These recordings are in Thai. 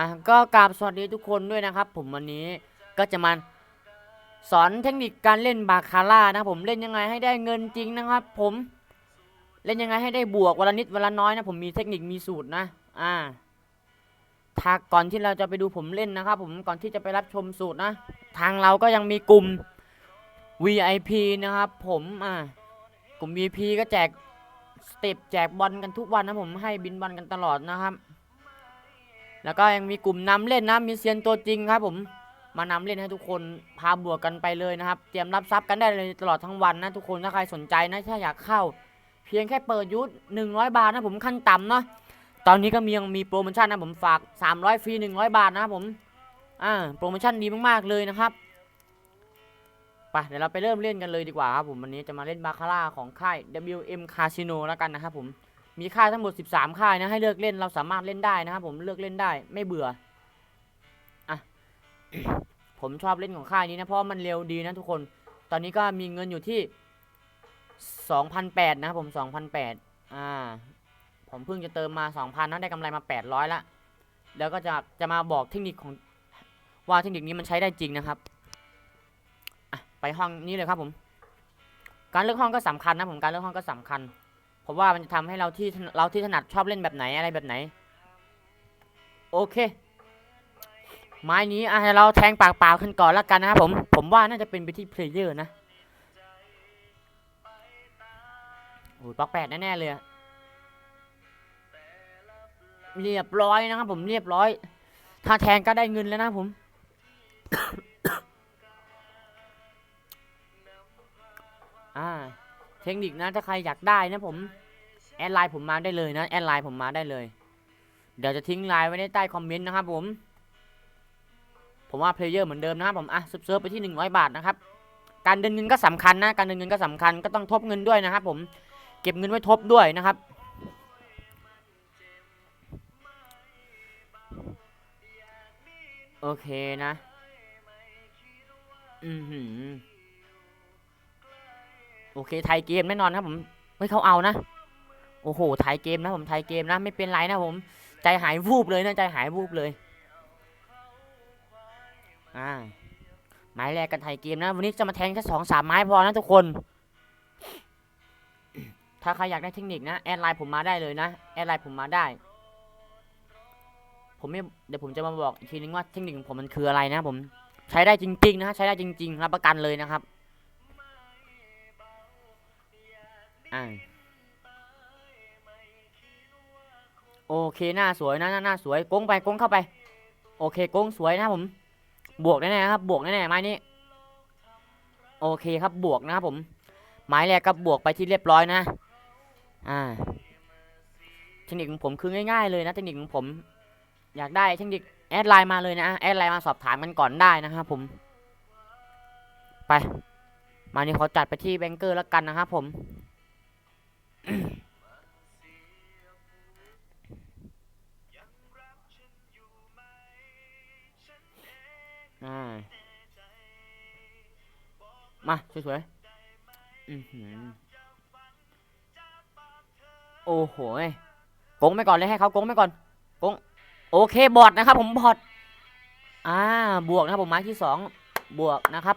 อะก็กราบสวัสดีทุกคนด้วยนะครับ ผมวันนี้ก็จะมาสอนเทคนิคการเล่นบาคาร่านะผมเล่นยังไงให้ได้เงินจริงนะครับ ผมเล่นยังไงให้ได้บวกวันละนิดวันละน้อยนะผมมีเทคนิคมีสูตรนะ อ่าถ้าก่อนที่เราจะไปดูผมเล่นนะครับ ผมก่อนที่จะไปรับชมสูตรนะ ทางเราก็ยังมีกลุ่ม VIP นะครับ ผมอ่ากลุ่ม VIP ก็แจกสเต็ปแจกบอลกันทุกวันนะผมให้บินบอลกันตลอดนะครับ แล้วก็ยังมีกลุ่มนำเล่นนะมีเซียนตัวจริงครับผมมานำเล่นให้ทุกคนพาบวกกันไปเลยนะครับ เตรียมรับทรัพย์กันได้เลยตลอดทั้งวันนะทุกคนถ้าใครสนใจนะถ้าอยากเข้า เพียงแค่เปิดยุทธ100 บาทนะผมขั้นต่ำเนาะตอนนี้ก็มียังมีโปรโมชั่นนะผมฝาก 300 ฟรี 100 บาทนะครับผมอ่าโปรโมชั่นดีมากๆเลยนะครับไปเดี๋ยวเราไปเริ่มเล่นกันเลยดีกว่าครับผมวันนี้จะมาเล่นบาคาร่าของค่าย WM Casino แล้วกันนะครับผม มีค่ายทั้งหมด 13 ค่ายนะให้เลือกเล่นเราสามารถเล่นได้นะครับผมเลือกเล่นได้ไม่เบื่ออะผมชอบเล่นของค่ายนี้นะเพราะมันเร็วดีนะทุกคน ตอนนี้ก็มีเงินอยู่ที่2,800นะครับผม2,800อ่าผมเพิ่งจะเติมมา 2,000นะได้กำไรมา 800ละแล้วก็จะจะมาบอกเทคนิคของว่าเทคนิคนี้มันใช้ได้จริงนะครับอะไปห้องนี้เลยครับผม การเลือกห้องก็สำคัญนะผมการเลือกห้องก็สำคัญ ราะว่ามันจะทำให้เราที่เราที่ถนัดชอบเล่นแบบไหนอะไรแบบไหน โอเค ไม้นี้อะเราแทงปากเปล่าขึ้นก่อนล้วกันนะครับผม ผมว่าน่าจะเป็นไปที่เพลเยอร์นะโอ้ยปอกแปดแน่ๆเลยเรียบร้อยนะครับผมเรียบร้อย ถ้าแทงก็ได้เงินแล้วนะผมอ่า เทคนิคนะถ้าใครอยากได้นะผมแอดไลน์ผมมาได้เลยนะแอดไลน์ผมมาได้เลย เดี๋ยวจะทิ้งไลน์ไว้ในใต้คอมเมนต์นะครับผม ผมว่าเพลเยอร์เหมือนเดิมนะครับผมอะเซิร์ฟไปที่100 บาทนะครับการเดินเงินก็สำคัญนะการเดินเงินก็สำคัญก็ต้องทบเงินด้วยนะครับผมเก็บเงินไว้ทบด้วยนะครับโอเคนะ อือหือ โอเคไทยเกมแน่นอนครับผมไม่เขาเอานะ โอ้โหไทยเกมนะผมไทยเกมนะไม่เป็นไรนะผม ใจหายวูบเลยนะใจหายวูบเลยอ่าไม้แรกกันไทยเกมนะ วันนี้จะมาแทงแค่สองสามไม้พอนะทุกคน ถ้าใครอยากได้เทคนิคนะแอดไลน์ผมมาได้เลยนะแอดไลน์ผมมาได้ ผมไม่เดี๋ยวผมจะมาบอกอีกทีนึงว่าเทคนิคของผมมันคืออะไรนะผมใช้ได้จริงๆนะใช้ได้จริง ๆ รับประกันเลยนะครับ อ่าโอเคหน้าสวยนะหน้าหน้าสวยโก้งไปโก้งเข้าไป โอเคโก้งสวยนะผม บวกแน่ๆครับ บวกแน่ๆไม้นี้โอเคครับบวกนะครับผม ไม้แรกก็บวกไปที่เรียบร้อยนะ อ่า เทคนิคของผมคือง่ายๆเลยนะเทคนิคของผม อยากได้เทคนิคแอดไลน์มาเลยนะแอดไลน์มาสอบถามกันก่อนได้นะครับผม ไป มานี่ขอจัดไปที่แบงเกอร์แล้วกันนะครับผม มาสวยๆอือหือโอ้โหโกงไปก่อนเลยให้เขาโกงไปก่อนโกงโอเคบอดนะครับ ผมบอดอ่า บวกนะครับผมไม้ที่สองบวกนะครับ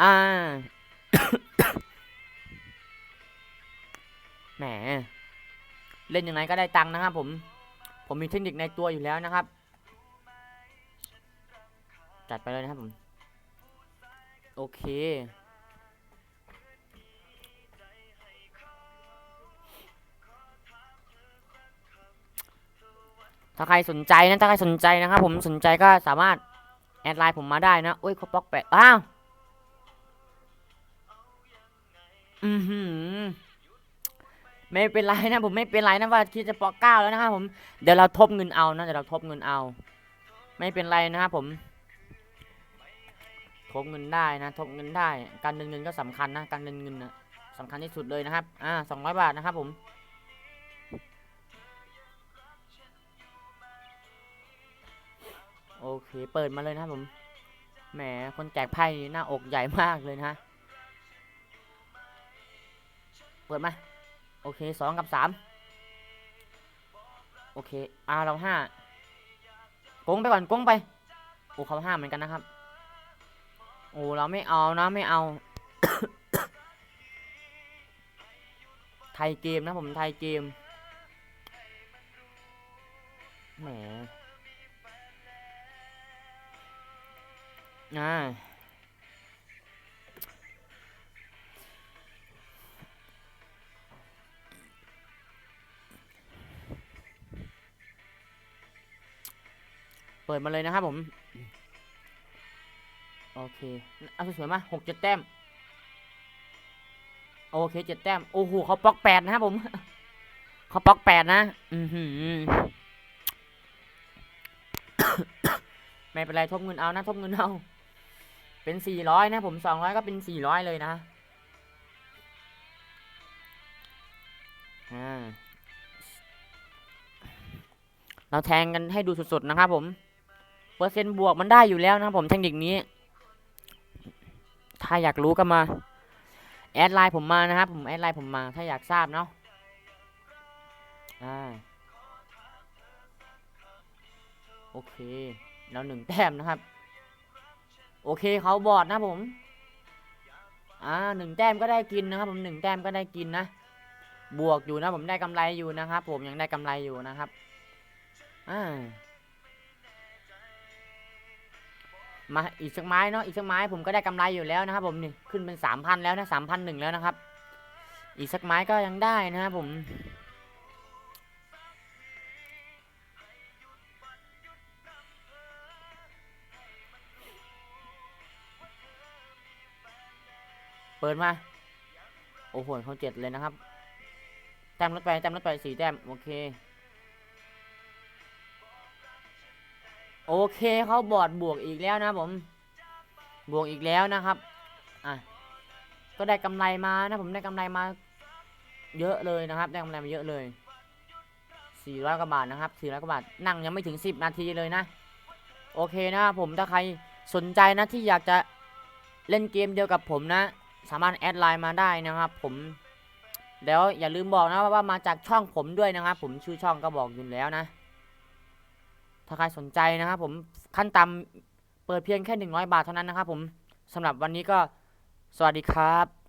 อ่า แหม เล่นยังไงก็ได้ตังค์นะครับผม ผมมีเทคนิคในตัวอยู่แล้วนะครับ จัดไปเลยนะครับผม โอเค ถ้าใครสนใจนะ ถ้าใครสนใจนะครับผม สนใจก็สามารถแอดไลน์ผมมาได้นะโอ้ยเขาบล็อกแปะอ้าว อือหือ ไม่เป็นไรนะผมไม่เป็นไรนะว่าคิดจะปอกเก้าแล้วนะครับผมเดี๋ยวเราทบเงินเอานะเดี๋ยวเราทบเงินเอา ไม่เป็นไรนะครับผม ทบเงินได้นะ ทบเงินได้ การเดินเงินก็สำคัญนะการเดินเงินนะสำคัญที่สุดเลยนะครับอ่าสองร้อยบาทนะครับผมโอเค เปิดมาเลยนะครับผม แหม คนแจกไพ่นี่หน้าอกใหญ่มากเลยนะ เปิดมา โอเคสองกับสามโอเคอาเราห้าโกงไปก่อนโกงไปโอ้เขาห้าเหมือนกันนะครับโอ้เราไม่เอานะไม่เอา ไทยเกมนะผมไทยเกมแหมอ่า เปิดมาเลยนะครับผม โอเค เอาสวยๆมาหกเจ็ดแต้ม โอเคเจ็ดแต้ม โอ้โหเขาปอกแปดนะครับผม เขาปอกแปดนะ อือหือ ไม่เป็นไรทบเงินเอานะทบเงินเอา เป็นสี่ร้อยนะผมสองร้อยก็เป็นสี่ร้อยเลยนะอ่าเราแทงกันให้ดูสดๆนะครับผม เปอร์เซ็นต์บวกมันได้อยู่แล้วนะครับผมเทคนิคนี้ ถ้าอยากรู้ก็มา แอดไลน์ผมมานะครับผมแอดไลน์ผมมา ถ้าอยากทราบเนาะอ่าโอเคแล้วหนึ่งแต้มนะครับ โอเคเขาบอดนะผมอ่าหนึ่งแต้มก็ได้กินนะครับ ผมหนึ่งแต้มก็ได้กินนะบวกอยู่นะผมได้กำไรอยู่นะครับ ผมยังได้กำไรอยู่นะครับอ่า มาอีกสักไม้เนาะอีกสักไม้ผมก็ได้กำไรอยู่แล้วนะครับ ผมนี่ขึ้นเป็นสามพันแล้วนะสามพันหนึ่งแล้วนะครับ อีกสักไม้ก็ยังได้นะครับผมเปิดมา โอ้โหเขาเจ็ดเลยนะครับ แต้มลดไปแต้มลดไปสี่แต้ม โอเค โอเคเขาบอดบวกอีกแล้วนะผมบวกอีกแล้วนะครับอะก็ได้กำไรมานะผมได้กำไรมา เยอะเลยนะครับ ได้กำไรมาเยอะเลย400กว่าบาทนะครับ400กว่าบาทนั่งยังไม่ถึง10นาทีเลยนะ โอเคนะครับผมถ้าใครสนใจนะที่อยากจะเล่นเกมเดียวกับผมนะ สามารถแอดไลน์มาได้นะครับ ผมแล้วอย่าลืมบอกนะว่ามาจากช่องผมด้วยนะครับ ผมชื่อช่องก็บอกอยู่แล้วนะ ถ้าใครสนใจนะครับผมขั้นต่ำเปิดเพียงแค่ 100 บาทเท่านั้นนะครับผมสำหรับวันนี้ก็สวัสดีครับ